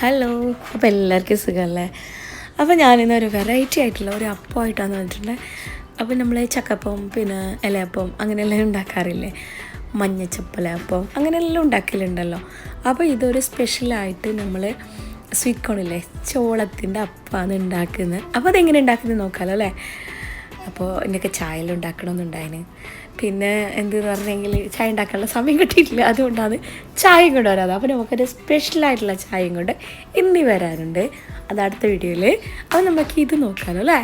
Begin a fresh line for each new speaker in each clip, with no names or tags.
Hello അപ്പോൾ എല്ലാവർക്കും സുഖമല്ലേ അപ്പോൾ ഞാനിന്ന് ഒരു വെറൈറ്റി ആയിട്ടുള്ള ഒരു അപ്പം അപ്പമായിട്ടാണ് പറഞ്ഞിട്ടുണ്ടെങ്കിൽ അപ്പോൾ നമ്മൾ ചക്കപ്പം പിന്നെ ഇലയപ്പം അങ്ങനെയെല്ലാം ഉണ്ടാക്കാറില്ലേ? മഞ്ഞച്ചപ്പലപ്പം അങ്ങനെയെല്ലാം ഉണ്ടാക്കലുണ്ടല്ലോ. അപ്പോൾ ഇതൊരു സ്പെഷ്യലായിട്ട് നമ്മൾ സ്വീറ്റ് കോണില്ലേ ചോളത്തിന്റെ അപ്പമാണ് ഉണ്ടാക്കുന്നത് അപ്പോൾ അതെങ്ങനെ ഉണ്ടാക്കുന്നത് നോക്കാമല്ലോ അല്ലേ? അപ്പോൾ എന്നൊക്കെ ചായയെല്ലാം ഉണ്ടാക്കണമെന്നുണ്ടായിന് പിന്നെ എന്തെന്ന് പറഞ്ഞെങ്കിൽ ചായ ഉണ്ടാക്കാനുള്ള സമയം കിട്ടിയിട്ടില്ല. അതുകൊണ്ടാണ് ചായയും കൊണ്ട് വരാതെ. അപ്പോൾ നമുക്കൊരു സ്പെഷ്യലായിട്ടുള്ള ചായയും കൊണ്ട് ഇന്ന് വരാനുണ്ട്. അത് അടുത്ത വീഡിയോയിൽ അപ്പോൾ നമുക്ക് ഇത് നോക്കാമല്ലോ അല്ലേ?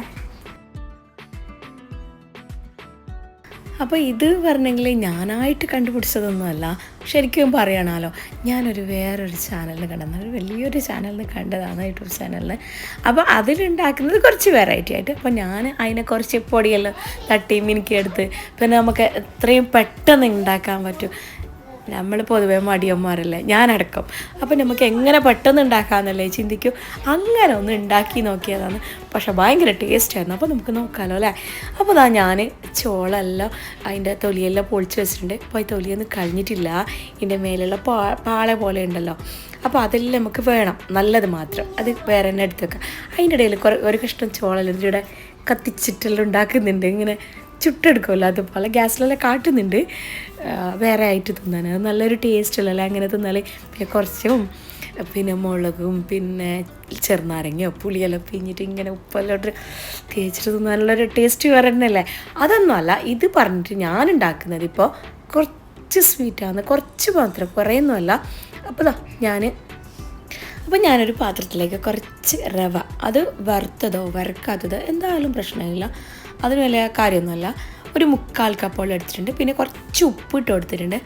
അപ്പോൾ ഇത് പറഞ്ഞെങ്കിൽ ഞാനായിട്ട് കണ്ടുപിടിച്ചതൊന്നുമല്ല. ശരിക്കും പറയണമല്ലോ ഞാനൊരു വേറൊരു ചാനലിൽ കണ്ടെന്ന് ഒരു വലിയൊരു ചാനലിൽ കണ്ടതാണ് യൂട്യൂബ് ചാനലിൽ അപ്പോൾ അതിലുണ്ടാക്കുന്നത് കുറച്ച് വെറൈറ്റി ആയിട്ട്. അപ്പോൾ ഞാൻ അതിനെ കുറച്ച് പൊടിയെല്ലാം തട്ടി മിനുക്കിയെടുത്ത് പിന്നെ നമുക്ക് എത്രയും പെട്ടെന്ന് ഉണ്ടാക്കാൻ പറ്റും. നമ്മൾ പൊതുവേ മടിയന്മാരല്ലേ? ഞാനടക്കം. അപ്പോൾ നമുക്ക് എങ്ങനെ പെട്ടെന്ന് ഉണ്ടാക്കാമെന്നല്ലേ ചിന്തിക്കും? അങ്ങനെ ഒന്ന് ഉണ്ടാക്കി നോക്കിയതാണ്. പക്ഷെ ഭയങ്കര ടേസ്റ്റായിരുന്നു അപ്പോൾ നമുക്ക് നോക്കാമല്ലോ അല്ലേ? അപ്പോൾ ഇതാ ഞാൻ ചോളെല്ലാം അതിന്റെ തൊലിയെല്ലാം പൊളിച്ച് വെച്ചിട്ടുണ്ട്. അപ്പോൾ ഈ തൊലിയൊന്നും കഴിഞ്ഞിട്ടില്ല ഇതിന്റെ മേലുള്ള പാ പാള പോലെ ഉണ്ടല്ലോ. അപ്പോൾ അതെല്ലാം നമുക്ക് വേണം. നല്ലത് മാത്രം. അത് വേറെ തന്നെ എടുത്ത് വെക്കാം. അതിന്റെ ഇടയിൽ കുറേ ഒരു കഷ്ണം ചോളെല്ലാം ഇതിലൂടെ കത്തിച്ചിട്ടെല്ലാം ഉണ്ടാക്കുന്നുണ്ട്. ഇങ്ങനെ ചുട്ടെടുക്കുമല്ലോ അതുപോലെ. ഗ്യാസിലെല്ലാം കാട്ടുന്നുണ്ട്. വേറെ ആയിട്ട് തിന്നാൻ. അത് നല്ലൊരു ടേസ്റ്റ് ഉള്ളല്ലോ അങ്ങനെ തിന്നാൽ പിന്നെ കുറച്ചും പിന്നെ മുളകും പിന്നെ ചെറുനാരങ്ങയോ പുളിയെല്ലാം പിഞ്ഞിട്ട് ഇങ്ങനെ ഉപ്പെല്ലാം ഇട്ട് തേച്ചിട്ട് തിന്നാനുള്ളൊരു ടേസ്റ്റ് വേറെ തന്നെയല്ലേ? അതൊന്നുമല്ല ഇത് പറഞ്ഞിട്ട് ഞാൻ ഉണ്ടാക്കുന്നത് ഇപ്പോൾ കുറച്ച് സ്വീറ്റാണ് കുറച്ച് മാത്രം കുറേയൊന്നുമല്ല. അപ്പോൾ ഞാൻ അപ്പോൾ ഞാനൊരു പാത്രത്തിലേക്ക് കുറച്ച് റവ. അത് വറുത്തതോ വറുക്കാത്തതോ എന്തായാലും പ്രശ്നമില്ല. അതിന് വലിയ കാര്യമൊന്നുമല്ല. ഒരു മുക്കാൽ കപ്പോളം എടുത്തിട്ടുണ്ട്. പിന്നെ കുറച്ച് ഉപ്പ് ഇട്ട് കൊടുത്തിട്ടുണ്ട്.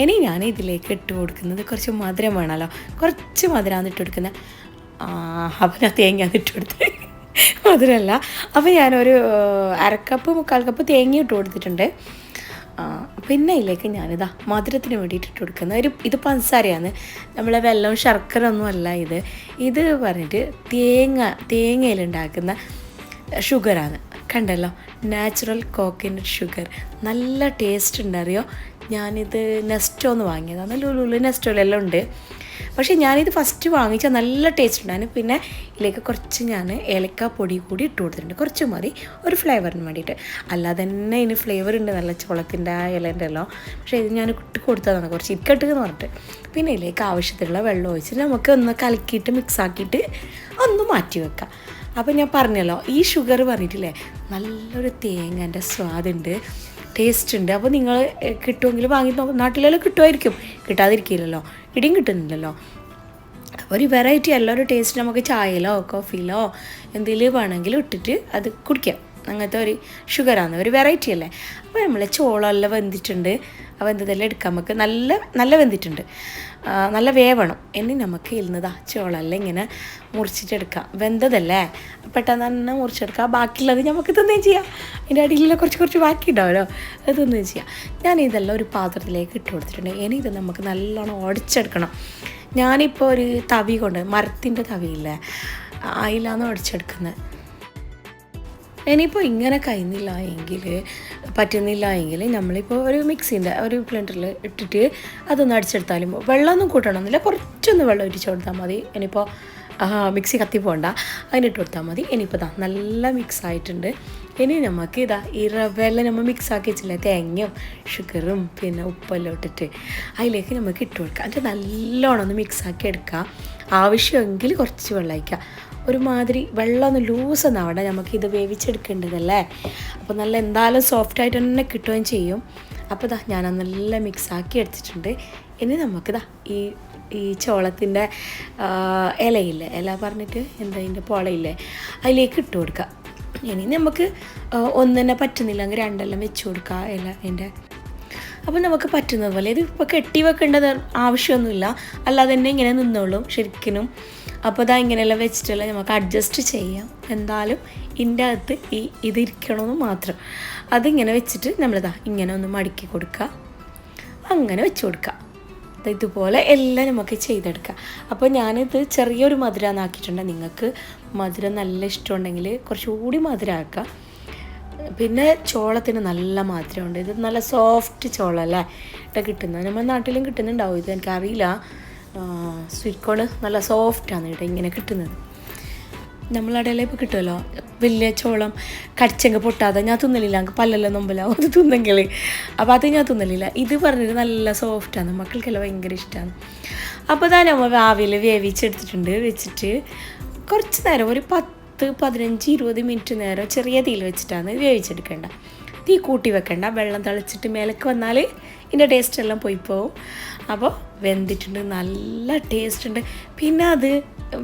ഇനി ഞാൻ ഇതിലേക്ക് ഇട്ട് കൊടുക്കുന്നത് കുറച്ച് മധുരം വേണമല്ലോ. കുറച്ച് മധുരമാണ് ഇട്ട് കൊടുക്കുന്നത്. അവന തേങ്ങ ഇട്ട് കൊടുത്തത്. മധുരമല്ല. അപ്പോൾ ഞാനൊരു അരക്കപ്പ് മുക്കാൽ കപ്പ് തേങ്ങ ഇട്ട് കൊടുത്തിട്ടുണ്ട്. പിന്നെ ഇതിലേക്ക് ഞാനിതാ മധുരത്തിന് വേണ്ടിയിട്ട് ഇട്ട് കൊടുക്കുന്ന ഒരു ഇത് പഞ്ചസാരയാണ്. നമ്മളെ വെല്ലം ശർക്കര ഒന്നും അല്ല ഇത്. ഇത് പറഞ്ഞിട്ട് തേങ്ങ തേങ്ങയിലുണ്ടാക്കുന്ന ഷുഗറാണ്. കണ്ടല്ലോ? Natural coconut sugar. നല്ല ടേസ്റ്റ് ഉണ്ട് അറിയോ ഞാനിത് നെസ്റ്റോന്ന് വാങ്ങിയതാണ്. ലുലുലു നെസ്റ്റോയിലെല്ലാം ഉണ്ട്. പക്ഷേ ഞാനിത് ഫസ്റ്റ് വാങ്ങിച്ചാൽ നല്ല ടേസ്റ്റ് ഉണ്ടായിരുന്നു. പിന്നെ ഇതിലേക്ക് കുറച്ച് ഞാൻ ഏലക്ക പൊടി കൂടി ഇട്ട് കൊടുത്തിട്ടുണ്ട്. കുറച്ച് മതി. ഒരു ഫ്ലേവറിന് വേണ്ടിയിട്ട്. അല്ലാതെ തന്നെ ഇതിന് ഫ്ലേവർ ഉണ്ട്. നല്ല ചോളത്തിന്റെ ആ ഇലേന്റെ എല്ലാം. പക്ഷേ ഇത് ഞാൻ ഇട്ട് കൊടുത്തതാണ് കുറച്ച്. ഇരിക്കട്ട് എന്ന് പറഞ്ഞിട്ട്. പിന്നെ ഇതിലേക്ക് ആവശ്യത്തിലുള്ള വെള്ളം ഒഴിച്ചിട്ട് നമുക്ക് ഒന്ന് കലക്കിയിട്ട് മിക്സ് ആക്കിയിട്ട് ഒന്ന് മാറ്റി വെക്കാം. അപ്പോൾ ഞാൻ പറഞ്ഞല്ലോ ഈ ഷുഗർ പറഞ്ഞിട്ടില്ലേ? നല്ലൊരു തേങ്ങന്റെ സ്വാദുണ്ട് ടേസ്റ്റ് ഉണ്ട്. അപ്പോൾ നിങ്ങൾ കിട്ടുമെങ്കിൽ വാങ്ങി നോക്കും നാട്ടിലെല്ലാം കിട്ടുമായിരിക്കും. കിട്ടാതിരിക്കില്ലല്ലോ. ഇടിയും കിട്ടുന്നില്ലല്ലോ. ഒരു വെറൈറ്റി അല്ല ഒരു ടേസ്റ്റ് നമുക്ക് ചായയിലോ കോഫിയിലോ എന്തെങ്കിലും വേണമെങ്കിലും ഇട്ടിട്ട് അത് കുടിക്കാം. അങ്ങനത്തെ ഒരു ഷുഗറാണ് ഒരു വെറൈറ്റി അല്ലേ? അപ്പോൾ നമ്മൾ ചോളമെല്ലാം വെന്തിട്ടുണ്ട്. ആ വെന്തതെല്ലാം എടുക്കാൻ നമുക്ക് നല്ല നല്ല വെന്തിട്ടുണ്ട്. നല്ല വേവണം. എന്നി നമുക്ക് ഇരുന്നതാ ചോളമെല്ലാം ഇങ്ങനെ മുറിച്ചിട്ടെടുക്കാം. വെന്തതല്ലേ? പെട്ടെന്ന് തന്നെ മുറിച്ചെടുക്കാം. ബാക്കിയുള്ളത് നമുക്ക് തിന്നുകയും ചെയ്യാം. അതിന്റെ അടിയിലുള്ള കുറച്ച് കുറച്ച് ബാക്കി ഉണ്ടാവുമല്ലോ. അത് തിന്നുകയും ചെയ്യാം. ഞാൻ ഇതെല്ലാം ഒരു പാത്രത്തിലേക്ക് ഇട്ട് കൊടുത്തിട്ടുണ്ട്. ഇനി ഇത് നമുക്ക് നല്ലോണം ഉടച്ചെടുക്കണം ഞാനിപ്പോൾ ഒരു തവി കൊണ്ട് മരത്തിന്റെ തവിയില്ലേ? അതിലാണ് ഉടച്ചെടുക്കുന്നത് ഇനിയിപ്പോൾ ഇങ്ങനെ കഴിയുന്നില്ല എങ്കിൽ പറ്റുന്നില്ല എങ്കിൽ നമ്മളിപ്പോൾ ഒരു മിക്സിന്റെ ഒരു ബ്ലെൻഡറിൽ ഇട്ടിട്ട് അതൊന്ന് അടിച്ചെടുത്താലും വെള്ളമൊന്നും കൂട്ടണമെന്നില്ല. കുറച്ചൊന്ന് വെള്ളം ഒഴിച്ച് കൊടുത്താൽ മതി. ഇനിയിപ്പോൾ മിക്സി കത്തി പോകണ്ട അതിനിട്ട് കൊടുത്താൽ മതി. ഇനിയിപ്പോൾ ഇതാ നല്ല മിക്സ് ആയിട്ടുണ്ട്. ഇനി നമുക്ക് ഇതാ ഈ റവയെല്ലാം നമ്മൾ മിക്സ് ആക്കി വെച്ചില്ലേ? തേങ്ങയും ഷുഗറും പിന്നെ ഉപ്പെല്ലാം ഇട്ടിട്ട് അതിലേക്ക് നമുക്ക് ഇട്ട് കൊടുക്കാം. എന്നിട്ട് നല്ലോണം ഒന്ന് മിക്സ് ആക്കി എടുക്കുക ആവശ്യമെങ്കിൽ കുറച്ച് വെള്ളം ഒഴിക്കുക ഒരുമാതിരി വെള്ളം ഒന്ന് ലൂസ് എന്നാവണ്ട നമുക്ക് ഇത് വേവിച്ചെടുക്കേണ്ടതല്ലേ? അപ്പോൾ നല്ല എന്തായാലും സോഫ്റ്റ് ആയിട്ട് തന്നെ കിട്ടുകയും ചെയ്യും. അപ്പോൾ ഇതാ ഞാൻ നല്ല മിക്സാക്കി എടുത്തിട്ടുണ്ട്. ഇനി നമുക്കിതാ ഈ ഈ ചോളത്തിന്റെ ഇലയില്ലേ? ഇല പറഞ്ഞിട്ട് എന്താ ഇതിന്റെ പോളയില്ലേ? അതിലേക്ക് ഇട്ട് കൊടുക്കുക ഇനി നമുക്ക് ആ, ഒന്ന് തന്നെ പറ്റുന്നില്ലെങ്കിൽ രണ്ടെല്ലാം വെച്ച് കൊടുക്കുക ഇല അതിന്റെ അപ്പോൾ നമുക്ക് പറ്റുന്നതുപോലെ ഇത് ഇപ്പോൾ കെട്ടി വെക്കേണ്ടത് ആവശ്യമൊന്നുമില്ല. അല്ലാതെ തന്നെ ഇങ്ങനെ നിന്നോളും ശരിക്കും അപ്പോൾ ഇതാ ഇങ്ങനെയെല്ലാം വെച്ചിട്ടുള്ള നമുക്ക് അഡ്ജസ്റ്റ് ചെയ്യാം. എന്തായാലും ഇതിന്റെ അകത്ത് ഈ ഇത് ഇരിക്കണമെന്ന് മാത്രം. അതിങ്ങനെ വെച്ചിട്ട് നമ്മളിതാ ഇങ്ങനെ ഒന്ന് മടക്കി കൊടുക്കുക അങ്ങനെ വെച്ച് കൊടുക്കുക ഇതുപോലെ എല്ലാം നമുക്ക് ചെയ്തെടുക്കാം. അപ്പോൾ ഞാനിത് ചെറിയൊരു മധുര എന്നാക്കിയിട്ടുണ്ട് നിങ്ങൾക്ക് മധുരം നല്ല ഇഷ്ടമുണ്ടെങ്കിൽ കുറച്ചുകൂടി മധുര ആക്കുക പിന്നെ ചോളത്തിന് നല്ല മധുരമുണ്ട്. ഇത് നല്ല സോഫ്റ്റ് ചോളല്ലേ ഇവിടെ കിട്ടുന്നത്. നമ്മുടെ നാട്ടിലും കിട്ടുന്നുണ്ടാവും. ഇത് എനിക്കറിയില്ല സ്വീറ്റ് കോൺ നല്ല സോഫ്റ്റാണ് കേട്ടോ ഇങ്ങനെ കിട്ടുന്നത്. നമ്മളടയിലെ ഇപ്പോൾ കിട്ടുമല്ലോ വലിയ ചോളം കടിച്ചെങ്ക പൊട്ടാതെ ഞാൻ തിന്നലില്ല എനിക്ക് പല്ലെല്ലാം നൊമ്പലാവും അത് തിന്നെങ്കിൽ അപ്പോൾ അത് ഞാൻ തിന്നലില്ല. ഇത് പറഞ്ഞത് നല്ല സോഫ്റ്റാണ് മക്കൾക്കെല്ലാം ഭയങ്കര ഇഷ്ടമാണ് അപ്പോൾ തന്നെ നമ്മൾ ആവിയിൽ വേവിച്ചെടുത്തിട്ടുണ്ട് വെച്ചിട്ട് കുറച്ച് നേരം ഒരു പത്ത് പതിനഞ്ച് ഇരുപത് മിനിറ്റ് നേരം ചെറിയ തീയിൽ വെച്ചിട്ടാണ് വേവിച്ചെടുക്കേണ്ട. തീ കൂട്ടി വെക്കണ്ട വെള്ളം തിളച്ചിട്ട് മേലേക്ക് വന്നാൽ ഇതിന്റെ ടേസ്റ്റ് എല്ലാം പോയി പോവും. അപ്പോൾ വെന്തിട്ടുണ്ട് നല്ല ടേസ്റ്റ് ഉണ്ട്. പിന്നെ അത്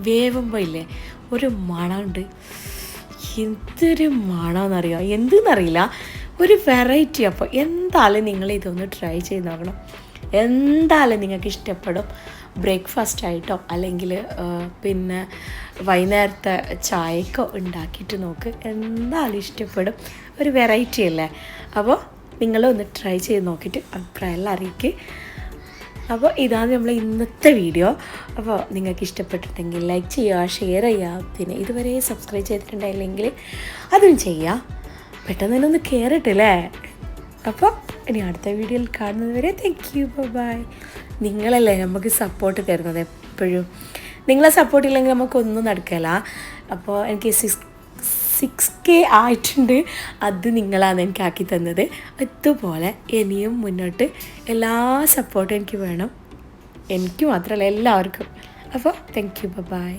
വേവുമ്പോൾ ഇല്ലേ ഒരു മണമുണ്ട്. എന്തൊരു മണമെന്നറിയോ എന്തെന്നറിയില്ല. ഒരു വെറൈറ്റി അപ്പോൾ എന്തായാലും നിങ്ങൾ ഇതൊന്ന് ട്രൈ ചെയ്ത് നോക്കണം. എന്തായാലും നിങ്ങൾക്ക് ഇഷ്ടപ്പെടും. ബ്രേക്ക്ഫാസ്റ്റ് ആയിട്ടോ അല്ലെങ്കിൽ പിന്നെ വൈകുന്നേരത്തെ ചായക്കോ ഉണ്ടാക്കിയിട്ട് നോക്ക്. എന്തായാലും ഇഷ്ടപ്പെടും. ഒരു വെറൈറ്റി അല്ലേ? അപ്പോൾ നിങ്ങളൊന്ന് ട്രൈ ചെയ്ത് നോക്കിയിട്ട് അഭിപ്രായമെല്ലാം അറിയിക്കുക അപ്പോൾ ഇതാണ് നമ്മൾ ഇന്നത്തെ വീഡിയോ. അപ്പോൾ നിങ്ങൾക്ക് ഇഷ്ടപ്പെട്ടിട്ടുണ്ടെങ്കിൽ ലൈക്ക് ചെയ്യുക ഷെയർ ചെയ്യുക. പിന്നെ ഇതുവരെ സബ്സ്ക്രൈബ് ചെയ്തിട്ടുണ്ടായില്ലെങ്കിൽ അതും ചെയ്യുക. പെട്ടെന്ന് തന്നെ ഒന്ന് കയറിട്ടില്ലേ അപ്പോൾ ഇനി അടുത്ത വീഡിയോയിൽ കാണുന്നതുവരെ താങ്ക് യു ബൈ നിങ്ങളല്ലേ നമുക്ക് സപ്പോർട്ട് തരുന്നത് എപ്പോഴും. നിങ്ങളെ സപ്പോർട്ട് ഇല്ലെങ്കിൽ നമുക്കൊന്നും നടക്കില്ല അപ്പോൾ എനിക്ക് സിക്സ് സിക്സ് കെ ആയിട്ടുണ്ട്. അത് നിങ്ങളാണ് എനിക്ക് ആക്കി തന്നത്. അതുപോലെ ഇനിയും മുന്നോട്ട് എല്ലാ സപ്പോർട്ടും എനിക്ക് വേണം. എനിക്ക് മാത്രമല്ല എല്ലാവർക്കും. അപ്പോൾ താങ്ക് യു ബൈ